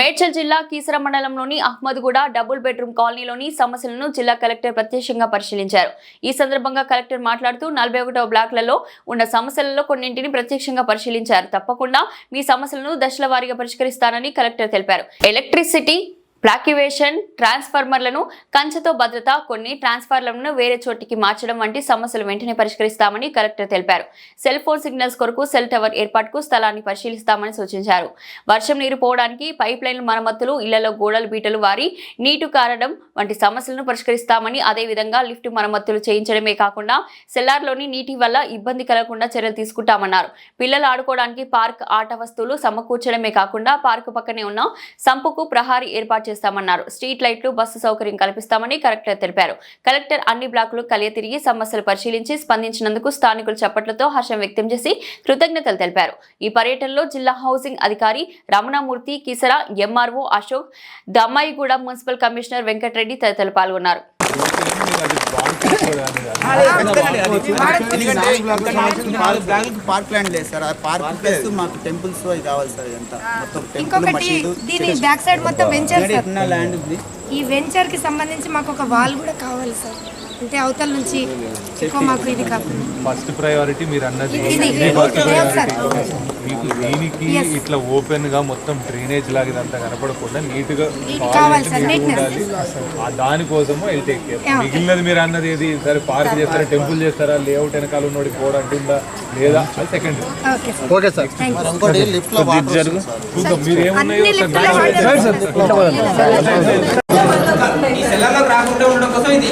మేడ్చల్ జిల్లా కీసర మండలంలోని Ahmedguda double bedroom కాలనీలోని సమస్యలను జిల్లా కలెక్టర్ ప్రత్యక్షంగా పరిశీలించారు. ఈ సందర్భంగా కలెక్టర్ మాట్లాడుతూ నలభై ఒకటవ బ్లాక్లలో ఉన్న సమస్యలలో కొన్నింటిని ప్రత్యక్షంగా పరిశీలించారు. తప్పకుండా మీ సమస్యలను దశల వారీగా పరిష్కరిస్తానని కలెక్టర్ తెలిపారు. ఎలక్ట్రిసిటీ ప్లాక్యువేషన్ ట్రాన్స్ఫార్మర్లను కంచెతో భద్రత కొన్ని ట్రాన్స్ఫార్మర్లను వేరే చోటికి మార్చడం వంటి సమస్యలు వెంటనే పరిష్కరిస్తామని కలెక్టర్ తెలిపారు. సెల్ ఫోన్ సిగ్నల్స్ కొరకు సెల్ టవర్ ఏర్పాటుకు స్థలాన్ని పరిశీలిస్తామని సూచించారు. వర్షం నీరు పోవడానికి పైప్ లైన్ మరమ్మతులు ఇళ్ళలో గోడలు బీటలు వారి నీటు కారడం వంటి సమస్యలను పరిష్కరిస్తామని అదేవిధంగా లిఫ్ట్ మరమ్మతులు చేయించడమే కాకుండా సెల్లార్లోని నీటి వల్ల ఇబ్బంది కలగకుండా చర్యలు తీసుకుంటామన్నారు. పిల్లలు ఆడుకోవడానికి పార్క్ ఆట వస్తువులు సమకూర్చడమే కాకుండా పార్కు పక్కనే ఉన్న సంపుకు ప్రహారీ ఏర్పాటు చేస్తామన్నారు. స్ట్రీట్ లైట్లు బస్సు సౌకర్యం కల్పిస్తామని కలెక్టర్ తెలిపారు. కలెక్టర్ అన్ని బ్లాకులు కలియ తిరిగి సమస్యలు పరిశీలించి స్పందించినందుకు స్థానికులు చప్పట్లతో హర్షం వ్యక్తం చేసి కృతజ్ఞతలు తెలిపారు. ఈ పర్యటనలో జిల్లా హౌసింగ్ అధికారి Ramanamurthy Keesara MRO Ashok Dammaiguda municipal commissioner Venkatareddy తదితరులు పాల్గొన్నారు. పార్క్ ల్యాండ్ లేదు సార్. ఆ పార్క్ ప్లస్ మాకు టెంపుల్స్ అవి కావాలి సార్ ఇదంతా. మొత్తం టెంపుల్ ఇంకొకటి మసీదు దీని బ్యాక్ సైడ్ మొత్తం వెంచర్ సార్ ఎన్న ల్యాండ్ ఉంది ఈ వెంచర్కి సంబంధించి మాకు ఒక వాల్ కూడా కావాలి సార్. అంటే అవతల నుంచి ఎక్కువ మాకు ఇది కాకుండా ఫస్ట్ ప్రయారిటీ మీరు అన్నది. మీకు దీనికి. ఇట్లా ఓపెన్గా మొత్తం డ్రైనేజ్ లాగా ఇదంతా కనపడకుండా నీట్గా దానికోసము ఐ టేక్ కేర్ Yeah. మిగిలినది మీరు అన్నది ఏది? సరే పార్క్ చేస్తారా టెంపుల్ చేస్తారా లేఅవుట్ వెనకాల ఉన్నోడికి పోవడానికి ఉందా? లేదా? అది సెకండ్ ఓకే సార్ మరి ఇంకోటి ఈ రాకుండా ఉండడం కోసం ఇది.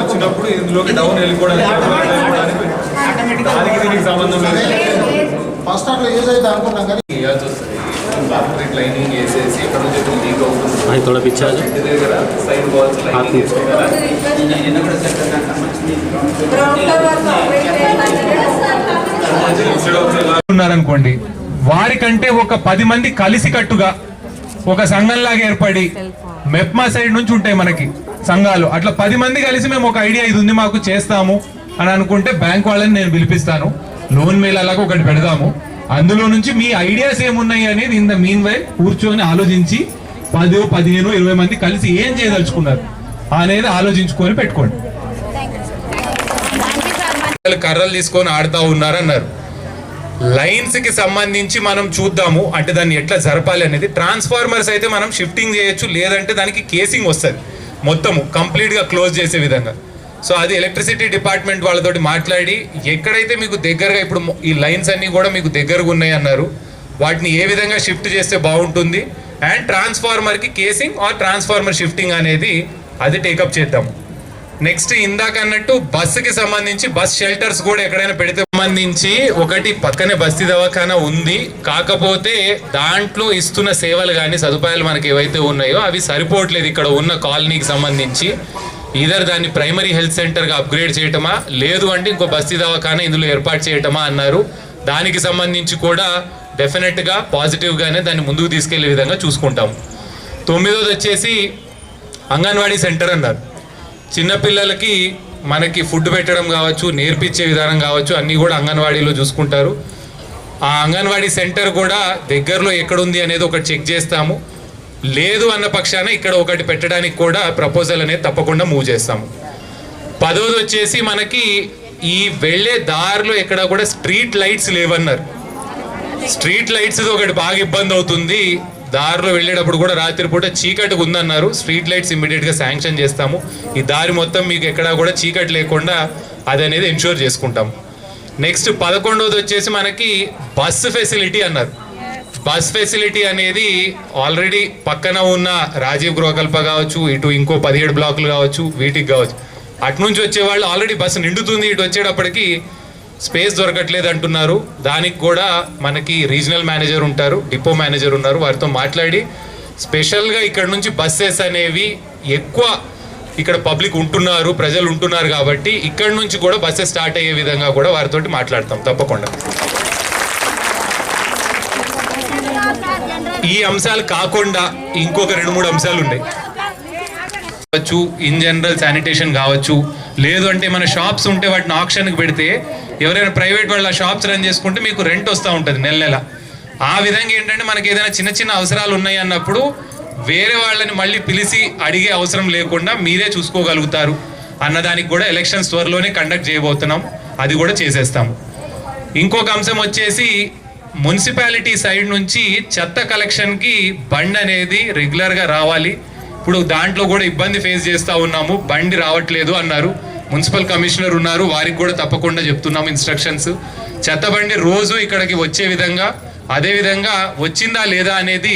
వచ్చినప్పుడు ఇందులోకి డౌన్ వెళ్ళిపోవడానికి దానికి దీనికి సంబంధం ఫస్ట్ అట్లా యూజ్ అయితే అనుకున్నాం కానీ ఇవ్వాల్సి వస్తుంది. లైనింగ్ వేసేసి ఇక్కడ నుంచి లీక్ అవుతుంది. ఇంటి దగ్గర సైడ్ లైనింగ్ కదా? అనుకోండి వారికంటే ఒక పది మంది కలిసి కట్టుగా ఒక సంఘంలాగా ఏర్పడి మెప్మా సైడ్ నుంచి ఉంటాయి మనకి సంఘాలు. అట్లా పది మంది కలిసి మేము ఒక ఐడియా ఇది ఉంది మాకు చేస్తాము అని అనుకుంటే బ్యాంక్ వాళ్ళని నేను పిలిపిస్తాను. లోన్ మేళాలాగా ఒకటి పెడదాము. అందులో నుంచి మీ ఐడియాస్ ఏమున్నాయి అనేది ఇన్ ద మీన్ వై కూర్చొని ఆలోచించి పదో పదిహేను ఇరవై మంది కలిసి ఏం చేయదలుచుకున్నారు అనేది ఆలోచించుకొని పెట్టుకోండి. కర్రలు తీసుకొని ఆడుతా ఉన్నారన్నారు లైన్స్కి సంబంధించి మనం చూద్దాము. అంటే దాన్ని ఎట్లా జరపాలి అనేది ట్రాన్స్ఫార్మర్స్ అయితే మనం షిఫ్టింగ్ చేయొచ్చు లేదంటే దానికి కేసింగ్ వస్తుంది. మొత్తము కంప్లీట్గా క్లోజ్ చేసే విధంగా. సో అది ఎలక్ట్రిసిటీ డిపార్ట్మెంట్ వాళ్ళతోటి మాట్లాడి ఎక్కడైతే మీకు దగ్గరగా ఇప్పుడు ఈ లైన్స్ అన్నీ కూడా మీకు దగ్గరగా ఉన్నాయి అన్నారు వాటిని ఏ విధంగా షిఫ్ట్ చేస్తే బాగుంటుంది అండ్ ట్రాన్స్ఫార్మర్కి కేసింగ్ ఆర్ ట్రాన్స్ఫార్మర్ షిఫ్టింగ్ అనేది అది టేకప్ చేద్దాము. నెక్స్ట్ ఇందాక అన్నట్టు బస్సుకి సంబంధించి బస్ షెల్టర్స్ కూడా ఎక్కడైనా పెడితే సంబంధించి ఒకటి పక్కనే బస్తీ దవాఖానా ఉంది. కాకపోతే దాంట్లో ఇస్తున్న సేవలు కానీ సదుపాయాలు మనకి ఏవైతే ఉన్నాయో అవి సరిపోవట్లేదు ఇక్కడ ఉన్న కాలనీకి సంబంధించి. ఇదర్ దాన్ని ప్రైమరీ హెల్త్ సెంటర్గా అప్గ్రేడ్ చేయటమా లేదు అంటే ఇంకో బస్తీ దవాఖానా ఇందులో ఏర్పాటు చేయటమా అన్నారు. దానికి సంబంధించి కూడా డెఫినెట్గా పాజిటివ్గానే దాన్ని ముందుకు తీసుకెళ్ళే విధంగా చూసుకుంటాం. తొమ్మిదోది వచ్చేసి అంగన్వాడీ సెంటర్ అన్నారు. చిన్నపిల్లలకి మనకి ఫుడ్ పెట్టడం కావచ్చు నేర్పించే విధానం కావచ్చు అన్నీ కూడా అంగన్వాడీలో చూసుకుంటారు. ఆ అంగన్వాడీ సెంటర్ కూడా దగ్గరలో ఎక్కడుంది అనేది ఒకటి చెక్ చేస్తాము. లేదు అన్న పక్షాన ఇక్కడ ఒకటి పెట్టడానికి కూడా ప్రపోజల్ అనేది తప్పకుండా మూవ్ చేస్తాము. పదవది వచ్చేసి మనకి ఈ వెళ్ళే దారిలో ఎక్కడ కూడా స్ట్రీట్ లైట్స్ లేవన్నారు. స్ట్రీట్ లైట్స్ ఒకటి బాగా ఇబ్బంది అవుతుంది. దారిలో వెళ్ళేటప్పుడు కూడా రాత్రిపూట చీకటికి ఉందన్నారు. స్ట్రీట్ లైట్స్ ఇమ్మీడియట్గా శాంక్షన్ చేస్తాము. ఈ దారి మొత్తం మీకు ఎక్కడా కూడా చీకటి లేకుండా అది అనేది ఎన్షూర్ చేసుకుంటాం. నెక్స్ట్ పదకొండవది వచ్చేసి మనకి బస్ ఫెసిలిటీ అన్నారు. బస్ ఫెసిలిటీ అనేది ఆల్రెడీ పక్కన ఉన్న రాజీవ్ గృహకల్ప కావచ్చు ఇటు ఇంకో పదిహేడు బ్లాకులు కావచ్చు వీటికి కావచ్చు. అటు నుంచి వచ్చే వాళ్ళు ఆల్రెడీ బస్సు నిండుతుంది. ఇటు వచ్చేటప్పటికి స్పేస్ దొరకట్లేదు అంటున్నారు. దానికి కూడా మనకి రీజనల్ మేనేజర్ ఉంటారు డిపో మేనేజర్ ఉన్నారు వారితో మాట్లాడి స్పెషల్గా ఇక్కడ నుంచి బస్సెస్ అనేవి ఎక్కువ ఇక్కడ పబ్లిక్ ఉంటున్నారు ప్రజలు ఉంటున్నారు కాబట్టి ఇక్కడ నుంచి కూడా బస్సెస్ స్టార్ట్ అయ్యే విధంగా కూడా వారితోటి మాట్లాడతాం తప్పకుండా. ఈ అంశాలు కాకుండా ఇంకొక రెండు మూడు అంశాలు ఉన్నాయి. కావచ్చు ఇన్ జనరల్ శానిటేషన్ కావచ్చు. లేదు అంటే మన షాప్స్ ఉంటే వాటిని ఆప్షన్కి పెడితే ఎవరైనా ప్రైవేట్ వాళ్ళ షాప్స్ రన్ చేసుకుంటే మీకు రెంట్ వస్తూ ఉంటుంది నెల నెల. ఆ విధంగా ఏంటంటే మనకి ఏదైనా చిన్న చిన్న అవసరాలు ఉన్నాయి అన్నప్పుడు వేరే వాళ్ళని మళ్ళీ పిలిచి అడిగే అవసరం లేకుండా మీరే చూసుకోగలుగుతారు అన్నదానికి కూడా ఎలక్షన్స్ త్వరలోనే కండక్ట్ చేయబోతున్నాం. అది కూడా చేసేస్తాం ఇంకొక అంశం వచ్చేసి మున్సిపాలిటీ సైడ్ నుంచి చెత్త కలెక్షన్కి బండ్ అనేది రెగ్యులర్గా రావాలి. ఇప్పుడు దాంట్లో కూడా ఇబ్బంది ఫేస్ చేస్తూ ఉన్నాము. బండి రావట్లేదు అన్నారు. మున్సిపల్ కమిషనర్ ఉన్నారు. వారికి కూడా తప్పకుండా చెప్తున్నాము ఇన్స్ట్రక్షన్స్. చెత్త బండి రోజు ఇక్కడికి వచ్చే విధంగా అదే విధంగా వచ్చిందా లేదా అనేది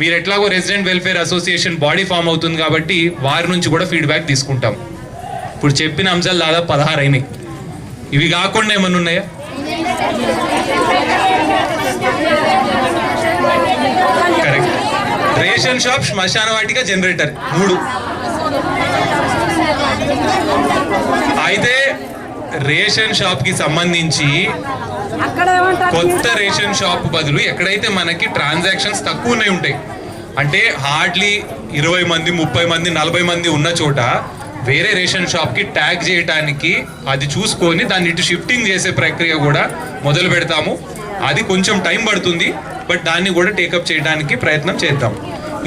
మీరు ఎట్లాగో resident welfare association body form అవుతుంది కాబట్టి వారి నుంచి కూడా ఫీడ్బ్యాక్ తీసుకుంటాం. ఇప్పుడు చెప్పిన అంశాలు దాదాపు పదహారు అయినాయి. ఇవి కాకుండా ఏమన్నా ఉన్నాయా? కరెక్ట్ రేషన్ షాప్ శ్మశాన వాటిక జనరేటర్. మూడు. అయితే రేషన్ షాప్కి సంబంధించి కొత్త రేషన్ షాప్ బదులు ఎక్కడైతే మనకి ట్రాన్సాక్షన్స్ తక్కువ ఉన్నాయి ఉంటాయి. అంటే హార్డ్లీ ఇరవై మంది ముప్పై మంది నలభై మంది ఉన్న చోట వేరే రేషన్ షాప్కి ట్యాగ్ చేయడానికి అది చూసుకొని దాన్ని ఇటు షిఫ్టింగ్ చేసే ప్రక్రియ కూడా మొదలు పెడతాము. అది కొంచెం టైం పడుతుంది బట్ దాన్ని కూడా టేకప్ చేయడానికి ప్రయత్నం చేద్దాం.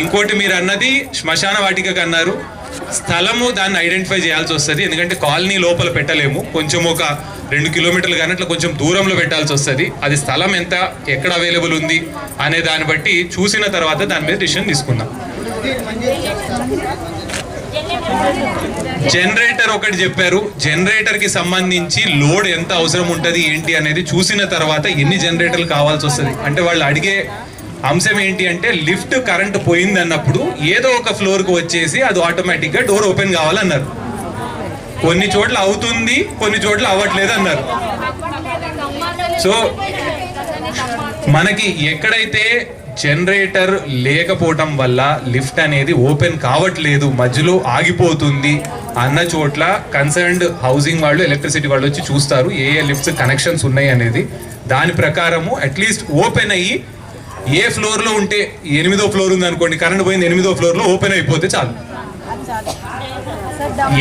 ఇంకోటి మీరు అన్నది శ్మశాన వాటిక అన్నారు స్థలము దాన్ని ఐడెంటిఫై చేయాల్సి వస్తుంది ఎందుకంటే కాలనీ లోపల పెట్టలేము. కొంచెం ఒక రెండు కిలోమీటర్లు కానీ అట్లా కొంచెం దూరంలో పెట్టాల్సి వస్తుంది. అది స్థలం ఎంత ఎక్కడ అవైలబుల్ ఉంది అనే దాన్ని బట్టి చూసిన తర్వాత దాని మీద డిసిషన్ తీసుకుందాం. జనరేటర్ ఒకటి చెప్పారు. జనరేటర్కి సంబంధించి లోడ్ ఎంత అవసరం ఉంటది ఏంటి అనేది చూసిన తర్వాత ఎన్ని జనరేటర్లు కావాల్సి వస్తుంది? అంటే వాళ్ళు అడిగే అంశం ఏంటి అంటే లిఫ్ట్ కరెంట్ పోయింది అన్నప్పుడు ఏదో ఒక ఫ్లోర్కు వచ్చేసి అది ఆటోమేటిక్గా డోర్ ఓపెన్ కావాలన్నారు. కొన్ని చోట్ల అవుతుంది కొన్ని చోట్ల అవ్వట్లేదు అన్నారు. సో మనకి ఎక్కడైతే జనరేటర్ లేకపోవటం వల్ల లిఫ్ట్ అనేది ఓపెన్ కావట్లేదు మధ్యలో ఆగిపోతుంది అన్న చోట్ల కన్సర్న్డ్ హౌసింగ్ వాళ్ళు ఎలక్ట్రిసిటీ వాళ్ళు వచ్చి చూస్తారు ఏ ఏ లిఫ్ట్స్ కనెక్షన్స్ ఉన్నాయి అనేది. దాని ప్రకారము అట్లీస్ట్ ఓపెన్ అయ్యి ఏ ఫ్లోర్లో ఉంటే ఎనిమిదో ఫ్లోర్ ఉంది అనుకోండి కరెంట్ పోయింది ఎనిమిదో ఫ్లోర్లో ఓపెన్ అయిపోతే చాలు.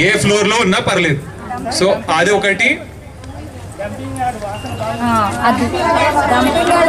ఏ ఫ్లోర్లో ఉన్నా పర్లేదు. సో అది. ఒకటి